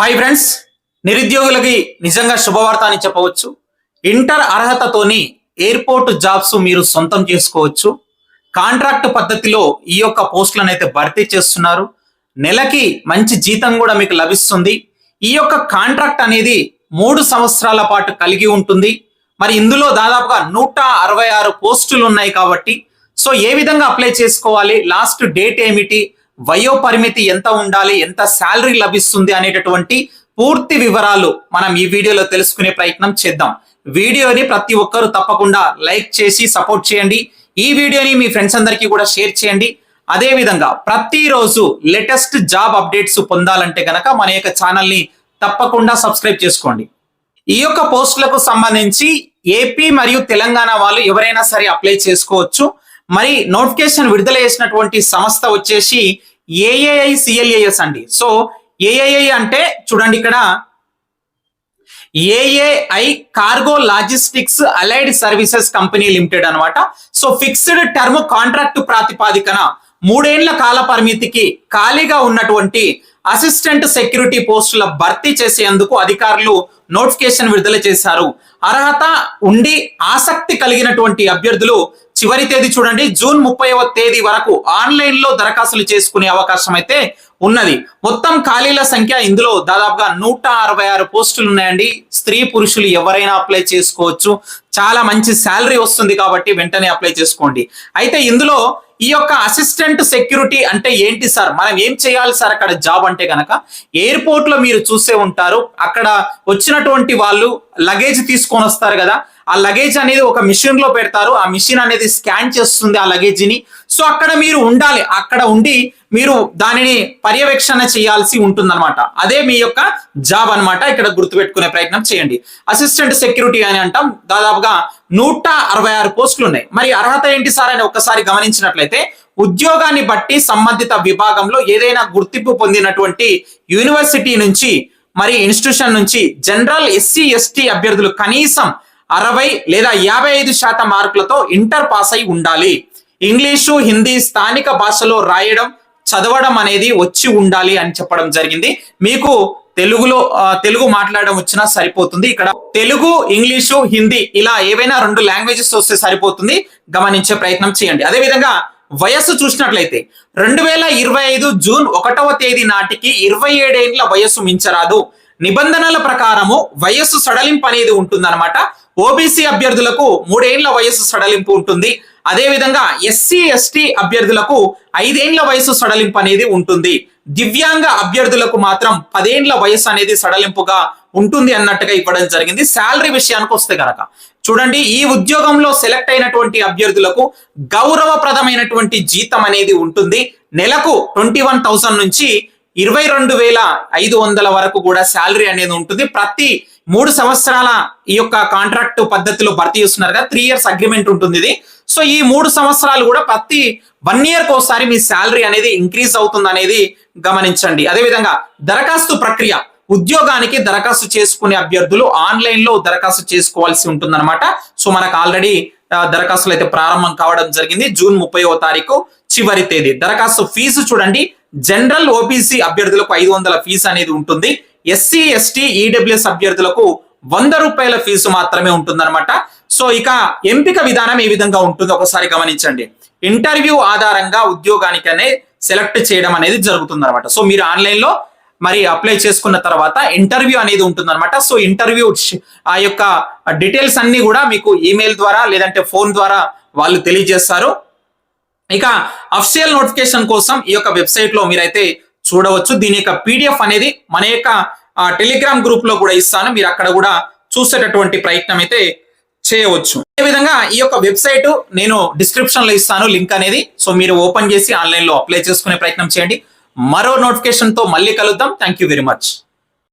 Hi friends నిరుద్యోగులకి నిజంగా శుభవార్త అని చెప్పవచ్చు. ఇంటర్ అర్హతతోని ఎయిర్పోర్ట్ జాబ్స్ మీరు సొంతం చేసుకోవచ్చు. కాంట్రాక్ట్ పద్ధతిలో ఈ యొక్క పోస్టులను అయితే భర్తీ చేస్తున్నారు. నెలకి మంచి జీతం కూడా మీకు లభిస్తుంది. ఈ యొక్క కాంట్రాక్ట్ అనేది మూడు సంవత్సరాల పాటు కలిగి ఉంటుంది. మరి ఇందులో దాదాపుగా నూట అరవై ఆరు పోస్టులు ఉన్నాయి కాబట్టి సో ఏ విధంగా అప్లై చేసుకోవాలి? లాస్ట్ డేట్ ఏమిటి? వయో పరిమితి ఎంత ఉండాలి? ఎంత శాలరీ లభిస్తుంది? అనేటటువంటి పూర్తి వివరాలు మనం ఈ వీడియోలో తెలుసుకునే ప్రయత్నం చేద్దాం. వీడియోని ప్రతి ఒక్కరూ తప్పకుండా లైక్ చేసి సపోర్ట్ చేయండి. ఈ వీడియోని మీ ఫ్రెండ్స్ అందరికీ కూడా షేర్ చేయండి. అదేవిధంగా ప్రతిరోజు లేటెస్ట్ జాబ్ అప్డేట్స్ పొందాలంటే కనుక మన యొక్క ఛానల్ని తప్పకుండా సబ్స్క్రైబ్ చేసుకోండి. ఈ యొక్క పోస్టులకు సంబంధించి ఏపీ మరియు తెలంగాణ వాళ్ళు ఎవరైనా సరే అప్లై చేసుకోవచ్చు. మరి నోటిఫికేషన్ విడుదల చేసినటువంటి సంస్థ వచ్చేసి ఏఏఐ సిఎల్ఏఎస్ అండి. సో ఏఏఐ అంటే చూడండి ఇక్కడ. AAI cargo logistics allied services company limited అనమాట సో ఫిక్స్డ్ టర్మ్ కాంట్రాక్ట్ ప్రాతిపాదికన మూడేళ్ళ కాల పరిమితికి ఖాళీగా ఉన్నటువంటి అసిస్టెంట్ సెక్యూరిటీ పోస్టుల భర్తీ చేసేందుకు అధికారులు నోటిఫికేషన్ విడుదల చేశారు. అర్హత ఉండి ఆసక్తి కలిగినటువంటి అభ్యర్థులు చివరి తేదీ చూడండి. జూన్ ముప్పైవ తేదీ వరకు ఆన్లైన్లో దరఖాస్తులు చేసుకునే అవకాశం అయితే ఉన్నది. మొత్తం ఖాళీల సంఖ్య ఇందులో దాదాపుగా నూట అరవై ఆరు పోస్టులు ఉన్నాయండి. స్త్రీ పురుషులు ఎవరైనా అప్లై చేసుకోవచ్చు. చాలా మంచి శాలరీ వస్తుంది కాబట్టి వెంటనే అప్లై చేసుకోండి. అయితే ఇందులో ఈ యొక్క అసిస్టెంట్ సెక్యూరిటీ అంటే ఏంటి సార్? మనం ఏం చేయాలి సార్ అక్కడ జాబ్ అంటే గనక? ఎయిర్పోర్ట్లో మీరు చూసే ఉంటారు. అక్కడ వచ్చినటువంటి వాళ్ళు లగేజ్ తీసుకొని వస్తారు కదా. ఆ లగేజ్ అనేది ఒక మిషన్లో పెడతారు. ఆ మిషన్ అనేది స్కాన్ చేస్తుంది ఆ లగేజ్ని. సో అక్కడ మీరు ఉండాలి. అక్కడ ఉండి మీరు దానిని పర్యవేక్షణ చేయాల్సి ఉంటుందన్నమాట. అదే మీ యొక్క జాబ్ అన్నమాట. ఇక్కడ గుర్తుపెట్టుకునే ప్రయత్నం చేయండి. అసిస్టెంట్ సెక్యూరిటీ అని అంటాం. దాదాపుగా నూట అరవై ఆరు పోస్టులు ఉన్నాయి. మరి అర్హత ఏంటి సార్ అని ఒక్కసారి గమనించినట్లయితే ఉద్యోగాన్ని బట్టి సంబంధిత విభాగంలో ఏదైనా గుర్తింపు పొందినటువంటి యూనివర్సిటీ నుంచి మరి ఇన్స్టిట్యూషన్ నుంచి జనరల్ ఎస్సీ ఎస్టీ అభ్యర్థులు కనీసం అరవై లేదా యాభై ఐదు శాతం మార్కులతో ఇంటర్ పాస్ అయి ఉండాలి. ఇంగ్లీషు హిందీ స్థానిక భాషలో రాయడం చదవడం అనేది వచ్చి ఉండాలి అని చెప్పడం జరిగింది. మీకు తెలుగులో తెలుగు మాట్లాడడం వచ్చినా సరిపోతుంది. ఇక్కడ తెలుగు ఇంగ్లీషు హిందీ ఇలా ఏవైనా రెండు లాంగ్వేజెస్ వస్తే సరిపోతుంది. గమనించే ప్రయత్నం చేయండి. అదే విధంగా వయస్సు చూసినట్లయితే రెండు వేల ఇరవై ఐదు జూన్ ఒకటవ తేదీ నాటికి ఇరవై ఏడేండ్ల వయస్సు మించరాదు. నిబంధనల ప్రకారము వయస్సు సడలింపు అనేది ఉంటుందన్నమాట. ఓబీసీ అభ్యర్థులకు మూడేండ్ల వయసు సడలింపు ఉంటుంది. అదేవిధంగా ఎస్సీ ఎస్టీ అభ్యర్థులకు ఐదేండ్ల వయసు సడలింపు అనేది ఉంటుంది. దివ్యాంగ అభ్యర్థులకు మాత్రం పదేండ్ల వయసు అనేది సడలింపుగా ఉంటుంది అన్నట్టుగా ఇవ్వడం జరిగింది. శాలరీ విషయానికి వస్తే గనక చూడండి ఈ ఉద్యోగంలో సెలెక్ట్ అయినటువంటి అభ్యర్థులకు గౌరవప్రదమైనటువంటి జీతం అనేది ఉంటుంది. నెలకు ట్వంటీ వన్ థౌసండ్ నుంచి ఇరవై రెండు వేల ఐదు వందల వరకు కూడా శాలరీ అనేది ఉంటుంది. ప్రతి మూడు సంవత్సరాల ఈ యొక్క కాంట్రాక్ట్ పద్ధతిలో భర్తీ చేస్తున్నారు కదా త్రీ ఇయర్స్ అగ్రిమెంట్ ఉంటుంది ఇది. సో ఈ మూడు సంవత్సరాలు కూడా ప్రతి వన్ ఇయర్కి ఒకసారి మీ శాలరీ అనేది ఇంక్రీజ్ అవుతుంది అనేది గమనించండి. అదేవిధంగా దరఖాస్తు ప్రక్రియ ఉద్యోగానికి దరఖాస్తు చేసుకునే అభ్యర్థులు ఆన్లైన్లో దరఖాస్తు చేసుకోవాల్సి ఉంటుందన్నమాట. సో మనకు ఆల్రెడీ దరఖాస్తులు అయితే ప్రారంభం కావడం జరిగింది. జూన్ ముప్పైవ తారీఖు చివరి తేదీ. దరఖాస్తు ఫీజు చూడండి. జనరల్ ఓబీసీ అభ్యర్థులకు ఐదు వందల ఫీజు అనేది ఉంటుంది. ఎస్సీ ఎస్టీ ఈడబ్ల్యూఎస్ అభ్యర్థులకు వంద రూపాయల ఫీజు మాత్రమే ఉంటుందన్నమాట. సో ఇక ఎంపిక విధానం ఏ విధంగా ఉంటుందో. ఒకసారి గమనించండి. ఇంటర్వ్యూ ఆధారంగా ఉద్యోగానికనే సెలెక్ట్ చేయడం అనేది జరుగుతుంది అనమాట సో మీరు ఆన్లైన్లో మరి అప్లై చేసుకున్న తర్వాత ఇంటర్వ్యూ అనేది ఉంటుంది అనమాట సో ఇంటర్వ్యూ ఆ యొక్క డీటెయిల్స్ అన్ని కూడా మీకు ఈమెయిల్ ద్వారా లేదంటే ఫోన్ ద్వారా వాళ్ళు తెలియజేస్తారు. ఇక అఫిషియల్ నోటిఫికేషన్ కోసం ఈ యొక్క వెబ్సైట్లో మీరైతే చూడవచ్చు. దీని యొక్క పీడిఎఫ్ అనేది మన యొక్క టెలిగ్రామ్ గ్రూప్లో కూడా ఇస్తాను. మీరు అక్కడ కూడా చూసేటటువంటి ప్రయత్నం అయితే చేయవచ్చు. అదే విధంగా ఈ యొక్క వెబ్సైట్ నేను డిస్క్రిప్షన్లో ఇస్తాను లింక్ అనేది. సో మీరు ఓపెన్ చేసి ఆన్లైన్లో అప్లై చేసుకునే ప్రయత్నం చేయండి. మరో నోటిఫికేషన్తో మళ్ళీ కలుద్దాం. Thank you very much